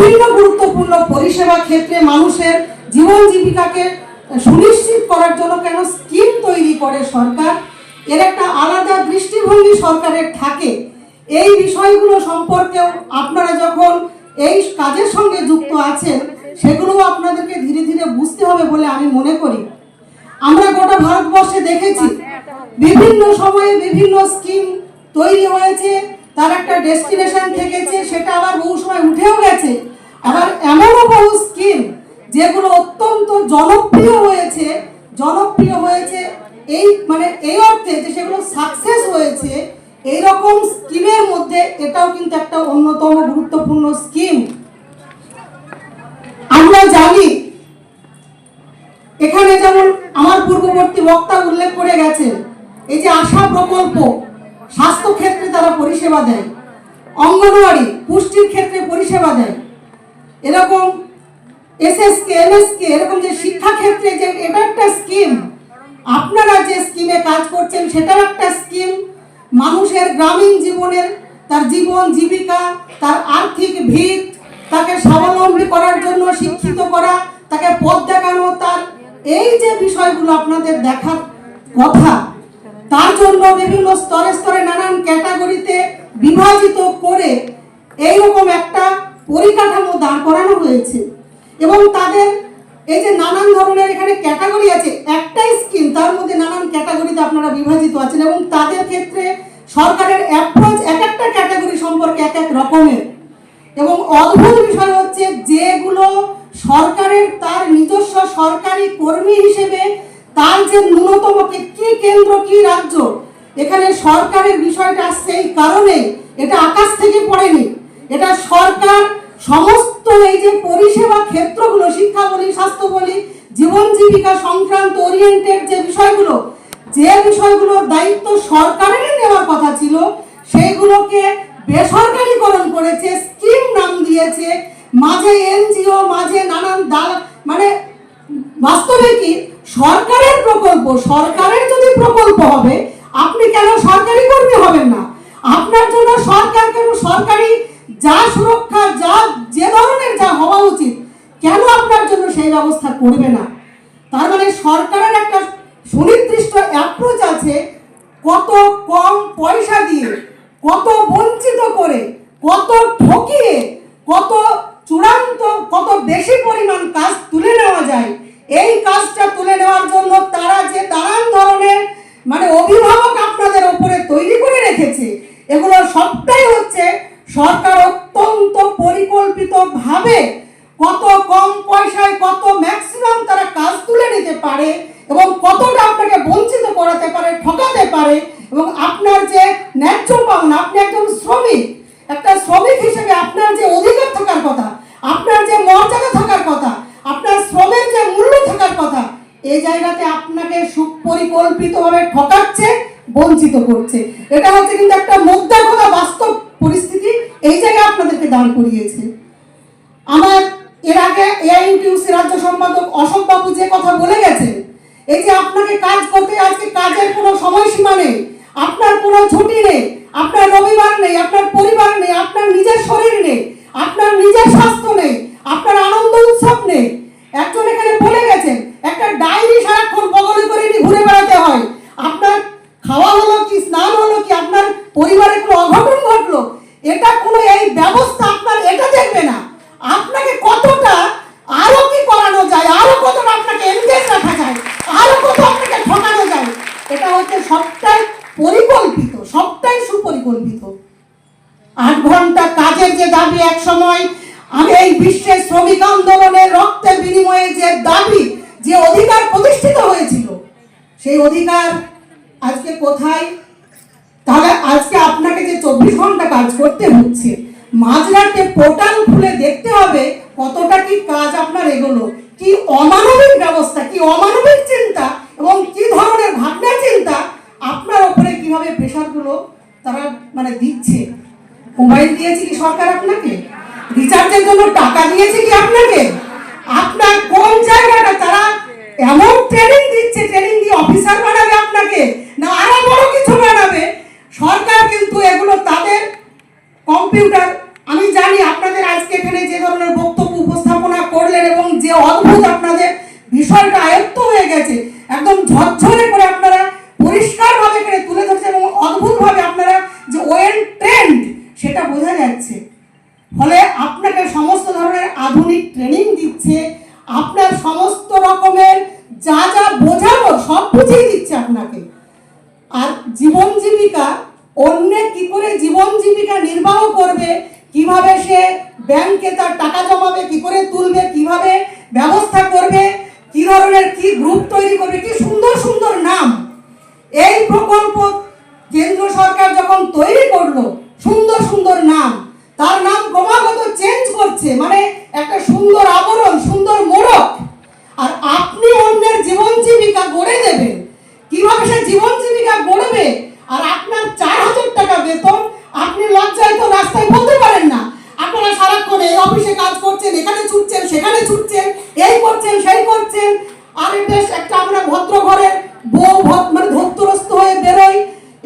বিভিন্ন গুরুত্বপূর্ণ পরিষেবা ক্ষেত্রে মানুষের জীবন জীবিকাকে সুনিশ্চিত করার জন্য কেন স্কিম তৈরি করে সরকার? এর একটা আলাদা দৃষ্টিভঙ্গি সরকারের থাকে। এই বিষয়গুলো সম্পর্কেও আপনারা যখন এই কাজের সঙ্গে যুক্ত আছেন, সেগুলোও আপনাদেরকে ধীরে ধীরে বুঝতে হবে বলে আমি মনে করি। আমরা গোটা ভারতবর্ষে দেখেছি, বিভিন্ন সময়ে বিভিন্ন স্কিম তৈরি হয়েছে, তার একটা ডেস্টিনেশন থেকেছে, সেটা আবার বহু সময় উঠেও গেছে। আবার এমনও বহু স্কিম যেগুলো অত্যন্ত জনপ্রিয় হয়েছে জনপ্রিয় হয়েছে এই মানে এই অর্থে যে সেগুলো সাকসেস হয়েছে, এইরকম স্কিমের মধ্যে এটাও কিন্তু একটা অন্যতম গুরুত্বপূর্ণ স্কিম। আমরা জানি, এখানে যেমন আমার পূর্ববর্তী বক্তা উল্লেখ করে গেছেন, এই যে আশা প্রকল্প স্বাস্থ্য ক্ষেত্রে তারা পরিষেবা দেয়, অঙ্গনওয়াড়ি পুষ্টির ক্ষেত্রে পরিষেবা দেয় এরকম এসএসকে এমএসকে এরকম যে শিক্ষা ক্ষেত্রে যে এটা একটা স্কিম আপনারা যে স্কিমে কাজ করছেন সেটাও একটা স্কিম মানুষের গ্রামীণ জীবনের, তার জীবন, জীবিকা, তার আর্থিক ভিত, তাকে স্বাবলম্বী করার জন্য শিক্ষিত করা, তাকে পথ দেখানো, তার এই যে বিষয়গুলো আপনাদের দেখার কথা, তার জন্য বিভিন্ন স্তরে স্তরে নানান ক্যাটাগরিতে বিভাজিত করে এইরকম একটা পরিকাঠামো দাঁড় করানো হয়েছে। এবং তাদের এই যে নানান ধরনের এখানে ক্যাটাগরি আছে, একটাই স্কিম তার মধ্যে নানান ক্যাটাগরিতে আপনারা বিভাজিত আছেন এবং তাদের ক্ষেত্রে সরকারের অ্যাপ্রোচ এক একটা ক্যাটাগরি সম্পর্কে এক এক রকমের। এবং অদ্ভুত বিষয় হচ্ছে যেগুলো সরকারের, তার নিজস্ব সরকারি কর্মী হিসেবে তার যে ন্যূনতম কে- কেন্দ্র, কি রাজ্য, এখানে সরকারের বিষয়টা আসছে এই কারণে এটা আকাশ থেকে পড়েনি। এটা সরকার সমস্ত এই যে পরিষেবা ক্ষেত্রগুলো, শিক্ষা বলি, স্বাস্থ্য বলি, জীবন জীবিকা সংক্রান্ত ওরিয়েন্টেড যে বিষয়গুলো, যে বিষয়গুলোর দায়িত্ব সরকারেরই নেওয়ার কথা ছিল, সেইগুলোকে বেসরকারিকরণ করেছে, স্কিম নাম দিয়েছে, মাঝে এনজিও, মাঝে নানান দাল মানে বাস্তবে কি সরকারের প্রকল্প, সরকারের যদি প্রকল্প হবে, আপনি কেন সরকারি কর্মী হবেন না? আপনার জন্য সরকার কেন সরকারি যা সুরক্ষা, যা যে ধরনের যা হওয়া উচিত, কেন আপনার জন্য সেই ব্যবস্থা করবে না? তার মানে সরকারের একটা সুনির্দিষ্ট অ্যাপ্রোচ আছে, কত কম পয়সা দিয়ে, কত বঞ্চিত করে, কত ঠকিয়ে কত চূড়ান্ত কত বেশি পরিমাণ কাজ তুলে নেওয়া যায় এই কাজটা তুলে নেওয়ার জন্য তারা যে নানান ধরনের মানে অভিভাবক আপনাদের ওপরে তৈরি করে রেখেছে এগুলো সবটাই হচ্ছে সরকার অত্যন্ত পরিকল্পিতভাবে কত কম পয়সায় কত ম্যাক্সিমাম তারা কাজ তুলে নিতে পারে এবং কতটা আপনাকে বঞ্চিত করাতে পারে ঠকাতে পারে এবং আপনার যে ন্যায্য পাওনা আপনি একজন শ্রমিক একটা শ্রমিক হিসেবে আপনার যে অধিকার থাকার কথা আপনার যে মর্যাদা থাকার কথা আপনার শ্রমের যে মূল্য থাকার কথা এই জায়গাতে আপনাকে সুপরিকল্পিতভাবে ঠকাচ্ছে করছে এটা হচ্ছে কিন্তু একটা মুদ্রা কথা বাস্তব পরিস্থিতি। এই জায়গায় আপনাদেরকে দাঁড় করিয়েছে। আমার এর আগে এআইইউটিউসি রাজ্য সম্পাদক অশোক বাবু যে কথা বলে গেছেন, এই যে আপনাকে কাজ করতে আজকে কাজের কোনো সময়সীমা নেই, আপনার কোনো ছুটি নেই, আপনার রবিবার নেই, আপনার পরিবার নেই, আপনার নিজের শরীর নেই, আপনার নিজের স্বাস্থ্য নেই, আপনার আনন্দ উৎসব নেই। একজন এখানে বলে গেছেন, একটা ডায়েরি সারাক্ষণ বগলে করে নিয়ে ঘুরে বেড়াতে হয়। আপনার খাওয়া হলো কি স্নান হলো কি আপনার পরিবারে একটু অঘটন ঘটলো, এটা কোনো এই ব্যবস্থা আপনার, এটা দেখবে না। আপনাকে কতটা আরও কি করানো যায়, আরও কতটা আপনাকে এনগেজ রাখা যায়, আরও কত আপনাকে ঠকানো যায়, এটা হচ্ছে সবটাই পরিকল্পিত, সবটাই সুপরিকল্পিত। আট ঘণ্টা কাজের যে দাবি এক সময়, আমি এই বিশ্বের শ্রমিক আন্দোলনের রক্তের বিনিময়ে যে দাবি, যে অধিকার প্রতিষ্ঠিত হয়েছিল, সেই অধিকার তাহলে আজকে আপনাকে যে চব্বিশ ঘণ্টা কাজ করতে হচ্ছে, মাঝরাতে পোর্টাল খুলে দেখতে হবে কতটা কি কাজ আপনার এগোলো, কি অমানবিক ব্যবস্থা, কি অমানবিক চিন্তা এবং কি ধরনের ভাবনা চিন্তা আপনার ওপরে কীভাবে প্রেশারগুলো তারা মানে দিচ্ছে। মোবাইল দিয়েছে কি সরকার আপনাকে? রিচার্জের জন্য টাকা দিয়েছে কি আপনাকে? আপনার কোন জায়গাটা ফলে আপনাকে সমস্ত ধরনের আধুনিক ট্রেনিং দিচ্ছে। আপনার সমস্ত রকমের যা যা বোঝানো সব বুঝিয়ে দিচ্ছে আপনাকে। আর জীবন জীবিকা, অন্যে কি করে জীবন জীবিকা নির্বাহ করবে, কীভাবে সে ব্যাংকে তার টাকা জমাবে, কি করে তুলবে, কীভাবে ব্যবস্থা করবে, কি ধরনের কি গ্রুপ তৈরি করবে, কি সুন্দর সুন্দর নাম। এই প্রকল্প কেন্দ্র সরকার যখন তৈরি করল, সুন্দর সুন্দর নাম তার নাম ক্রমাগত চেঞ্জ করছে। মানে একটা সুন্দর আবরণ, সুন্দর মোড়ক। আর আপনি অন্যের জীবন জীবিকা গড়ে দেবেন। কীভাবে সে জীবন জীবিকা গড়বে? আর আপনার চার হাজার টাকা বেতন, আপনি লজ্জায় তো রাস্তায় বলতে পারেন না। আপনারা সারাক্ষণ এই অফিসে কাজ করছেন, এখানে ছুটছেন, সেখানে ছুটছেন, এই করছেন, সেই করছেন। আরে বেশ, একটা আমরা ভদ্র ঘরের বউ মানে ধত্তরস্থ হয়ে বেরোই।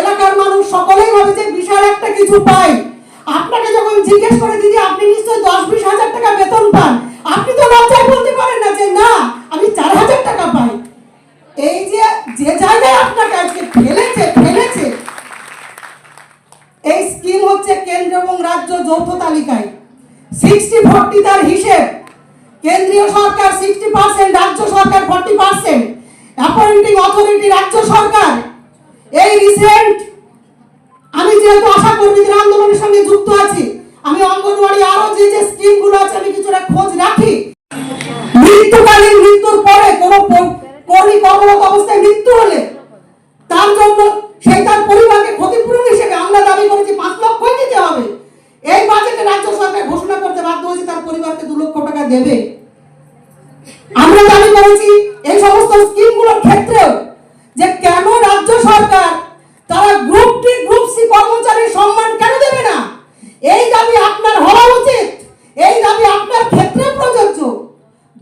এলাকার মানুষ সকলেই ভাবে যে বিশাল একটা কিছু পাই আপনাকে যখন জিজ্ঞেস করে দিদি আপনি নিশ্চয়ই দশ বিশ হাজার টাকা বেতন পান আপনি তো লজ্জায় বলতে পারেন না যে না আমি চার হাজার টাকা পাই এই যে যে জায়গায় আপনাকে আজকে ফেলেছে ফেলেছে এই স্কিম হচ্ছে কেন্দ্র এবং রাজ্য যৌথ তালিকায়। সিক্সটি ফর্টি তার হিসেব। কেন্দ্রীয় সরকার সিক্সটি পার্সেন্ট রাজ্য সরকার ফর্টি পার্সেন্ট অ্যাপয়েন্টিং অথরিটি রাজ্য সরকার। এই রিসেন্ট আমি যেহেতু আশা কর্মীদের আন্দোলনের সঙ্গে যুক্ত আছি, আমি অঙ্গনওয়াড়ি আরও যে যে স্কিমগুলো আছে, আমি কিছুটা খোঁজ রাখি। মৃত্যুকালীন মৃত্যুর পরে কোন কর্মী কর্মরত অবস্থায় মৃত্যু হলে তার জন্য সেই তার পরিবারকে ক্ষতিপূরণ হিসেবে আমরা দাবি করেছি পাঁচ লক্ষই দিতে হবে বাজেটে রাজ্য সরকার ঘোষণা করতে বাধ্য হয়েছে, তার পরিবারকে দু লক্ষ টাকা দেবে। আমরা দাবি করেছি, এই সমস্ত স্কিমগুলোর ক্ষেত্রেও যে কেন রাজ্য সরকার তারা গ্রুপ টি গ্রুপ সি কর্মচারীর সম্মান কেন দেবে না? এই দাবি আপনার হওয়া উচিত, এই দাবি আপনার ক্ষেত্রে প্রযোজ্য।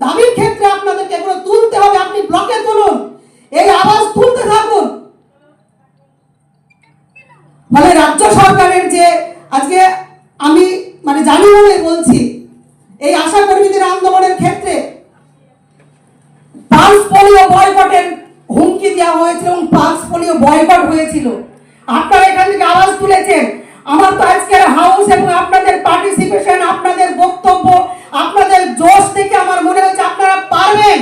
দাবির ক্ষেত্রে আপনাদেরকে এগুলো তুলতে হবে, আপনি ব্লকে তুলুন এই আওয়াজ তুলতে থাকুন। ফলে রাজ্য সরকারের যে আজকে বলছি, এই আশা কর্মীদের আন্দোলনের ক্ষেত্রে পালস পোলিও বয়কটের হুমকি দেওয়া হয়েছিল এবং পালস পোলিও বয়কট হয়েছিল। আপনারা এখান থেকে আওয়াজ তুলেছেন। আমার তো আজকের হাউস এবং আপনাদের পার্টিসিপেশন আপনাদের বক্তব্য, আপনাদের জোশ থেকে আমার মনে হচ্ছে আপনারা পারবেন।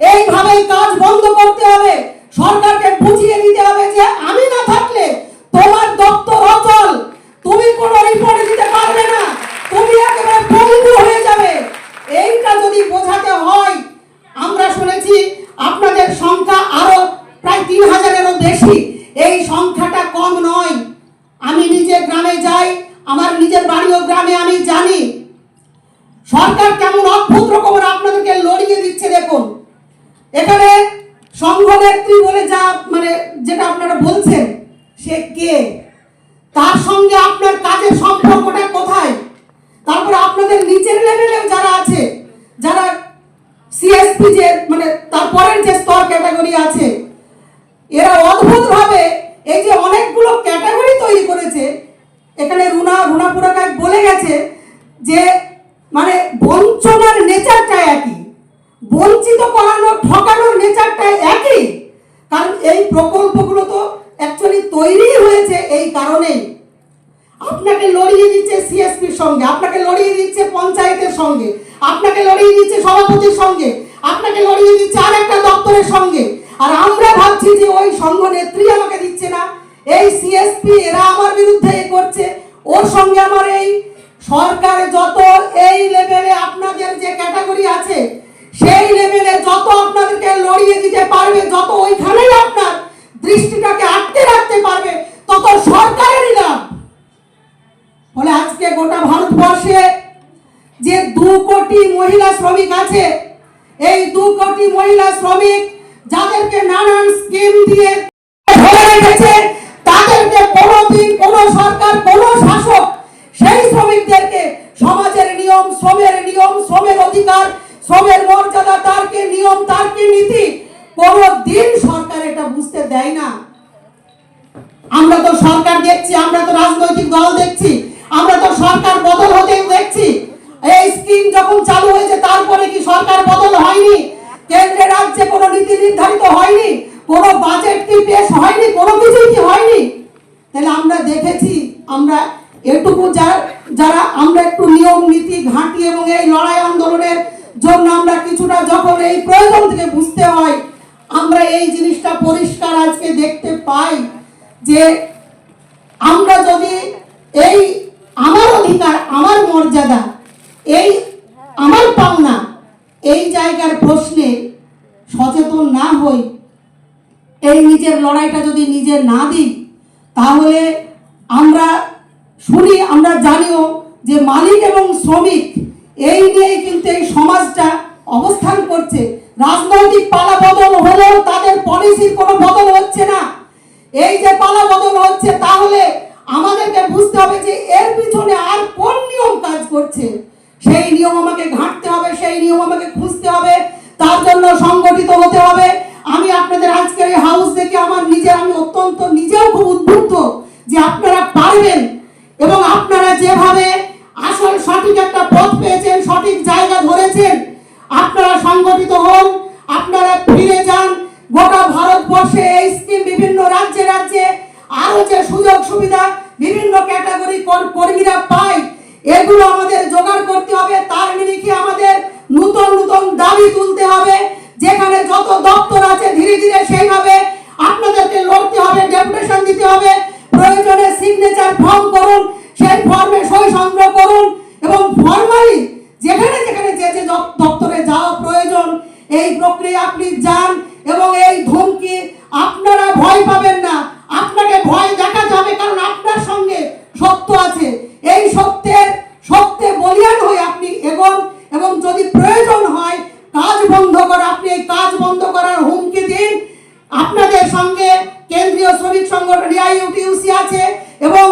এইভাবেই কাজ বন্ধ করতে হবে। সরকারকে বুঝিয়ে দিতে হবে যে আমি না থাকলে তোমার দপ্তর অচল তুমি কোনো রিপোর্ট দিতে পারবে না তুমি একেবারে পঙ্গু হয়ে যাবে এইটা যদি বোঝাতে হয় আমরা শুনেছি আপনাদের সংখ্যা আরও প্রায় তিন হাজারেরও বেশি এই সংখ্যাটা কম নয়। আমি নিজে গ্রামে যাই, আমার নিজের বাড়িও গ্রামে, আমি জানি। সরকার কেমন অদ্ভুত রকমের আপনাদেরকে লড়িয়ে দিচ্ছে, দেখুন। এখানে সংঘ নেত্রী বলে যা মানে যেটা আপনারা বলছেন, সে কে? তার সঙ্গে আপনার কাজের সম্পর্কটা কোথায়? তারপরে আপনাদের নিচের লেভেলেও যারা আছে, যারা সিএসপি যে মানে তারপরের যে স্তর ক্যাটাগরি আছে, এরা অদ্ভুতভাবে এই যে অনেকগুলো ক্যাটাগরি তৈরি করেছে এখানে রুনা রুনা পুরাকায় বলে গেছে যে মানে বঞ্চনার নেচারটা একই বঞ্চিত করানো ঠকানোর নেচারটা একই কারণ এই প্রকল্পগুলো তো অ্যাকচুয়ালি তৈরি হয়েছে এই কারণেই আপনাকে লড়িয়ে দিচ্ছে সিএসপির সঙ্গে, আপনাকে লড়িয়ে দিচ্ছে পঞ্চায়েতের সঙ্গে, আপনাকে লড়িয়ে দিচ্ছে সভাপতির সঙ্গে, আপনাকে লড়িয়ে দিচ্ছে আর একটা দপ্তরের সঙ্গে। আর আমরা ভাবছি যে ওই সংঘ নেত্রী আমাকে দিচ্ছে না। এই সিএসপি এরা আমার বিরুদ্ধে এ করছে। ওর সঙ্গে আমার এই সরকার যত এই লেভেলে আপনাদের যে ক্যাটাগরি আছে, সেই লেভেলে যত আপনাদেরকে লড়িয়ে দিতে পারবে, যত ওইখানেই মহিলা শ্রমিক আছে, এই দু কোটি মহিলা শ্রমিক যাদেরকে নানান স্কিম দিয়ে কোনো সরকার শাসক সেই শ্রমিকদেরকে সমাজের নিয়ম নিয়ম অধিকার মর্যাদা নিয়ম, তার কি নীতি সরকার এটা বুঝতে দেয় না। আমরা তো সরকার দেখছি, আমরা তো রাজনৈতিক দল দেখছি, আমরা তো সরকার বদল হতে দেখছি। এই স্কিম যখন চালু হয়েছে, তারপরে কি সরকার বদল হয়নি? কেন্দ্রে রাজ্যে কোনো নীতি নির্ধারিত হয়নি? কোনো বাজেট কি পেশ হয়নি? কোনো কিছুই কি হয়নি? তাহলে আমরা দেখেছি, আমরা এটুকু যা- যারা, আমরা একটু নিয়ম, নীতি, ঘাঁটি এবং এই লড়াই আন্দোলনের জন্য আমরা কিছুটা যখন এই প্রয়োজন থেকে বুঝতে হয়, আমরা এই জিনিসটা পরিষ্কার আজকে দেখতে পাই যে আমরা যদি এই, আমার অধিকার, আমার মর্যাদা এই আমার পাওনা, এই জায়গার প্রশ্নে সচেতন না হই, এই নিজের লড়াইটা যদি নিজে না দিই, তাহলে আমরা শুনি, আমরা জানিও যে মালিক এবং শ্রমিক, এই নিয়েই কিন্তু এই সমাজটা অবস্থান করছে। রাজনৈতিক পালা বদল হলেও তাদের পলিসির কোনো বদল হচ্ছে না। এই যে পালা বদল হচ্ছে, তাহলে আমাদেরকে বুঝতে হবে যে এর পিছনে আর কোন নিয়ম কাজ করছে। সেই নিয়ম আমাকে ঘাঁটতে হবে, সেই নিয়ম আমাকে খুঁজতে হবে, তার জন্য সংগঠিত হতে হবে। আমি আপনাদের আজকের এই হাউস দেখে আমার নিজে আমি অত্যন্ত নিজেও খুব উদ্বুদ্ধ যে আপনারা পারবেন এবং আপনারা যেভাবে আসল সঠিক একটা পথ পেয়েছেন, সঠিক জায়গা ধরেছেন, আপনারা সংগঠিত হন, আপনারা ফিরে যান। গোটা ভারতবর্ষে এই স্কিম বিভিন্ন রাজ্যে রাজ্যে আরও যে সুযোগ সুবিধা বিভিন্ন ক্যাটাগরি কর্মীরা পায় এগুলো আমাদের জোগাড় করতে হবে, তার নিরিখে আমাদের নূতন নতুন দাবি তুলতে হবে, যেখানে যত দপ্তর আছে ধীরে ধীরে সেইভাবে আপনাদেরকে লড়তে হবে, ডেপুটেশন দিতে হবে, প্রয়োজনে সিগনেচার ফর্ম করুন, সেই ফর্মে সই সংগ্রহ করুন, এবং ফর্মালি যেখানে যেখানে যে যে দপ্তরে যাওয়া প্রয়োজন, এই প্রক্রিয়া আপনি যান, এবং এই ধমকি আপনারা ভয় পাবেন না। আপনাকে ভয় দেখাতে হবে, কারণ আপনার সঙ্গে সত্য আছে। এই সত্যের সত্যে বলিয়ান হয়ে আপনি এগোন এবং যদি প্রয়োজন হয় কাজ বন্ধ করা, আপনি এই কাজ বন্ধ করার হুমকি দিন। আপনাদের সঙ্গে কেন্দ্রীয় শ্রমিক সংগঠন এআইইউটিউসি আছে এবং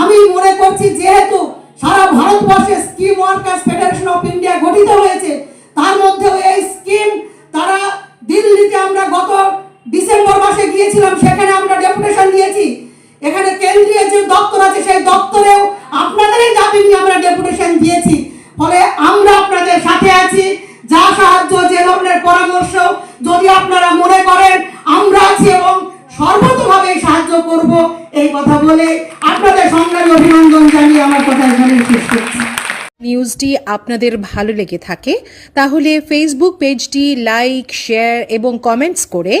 আমি মনে করছি যেহেতু সারা ভারতবর্ষে scheme workers federation of India গঠিত হয়েছে, তার মধ্যেও এই এই কথা বলে আপনাদের সংগ্রামী অভিনন্দন জানিয়ে আমার কথা এখানে শেষ করছি। নিউজটি আপনাদের ভালো লেগে থাকে, তাহলে ফেসবুক পেজটি লাইক শেয়ার এবং কমেন্টস করে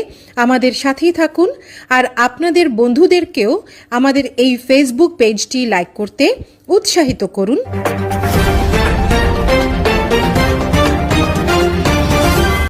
আমাদের সাথেই থাকুন, আর আপনাদের বন্ধুদেরকেও আমাদের এই ফেসবুক পেজটি লাইক করতে উৎসাহিত করুন।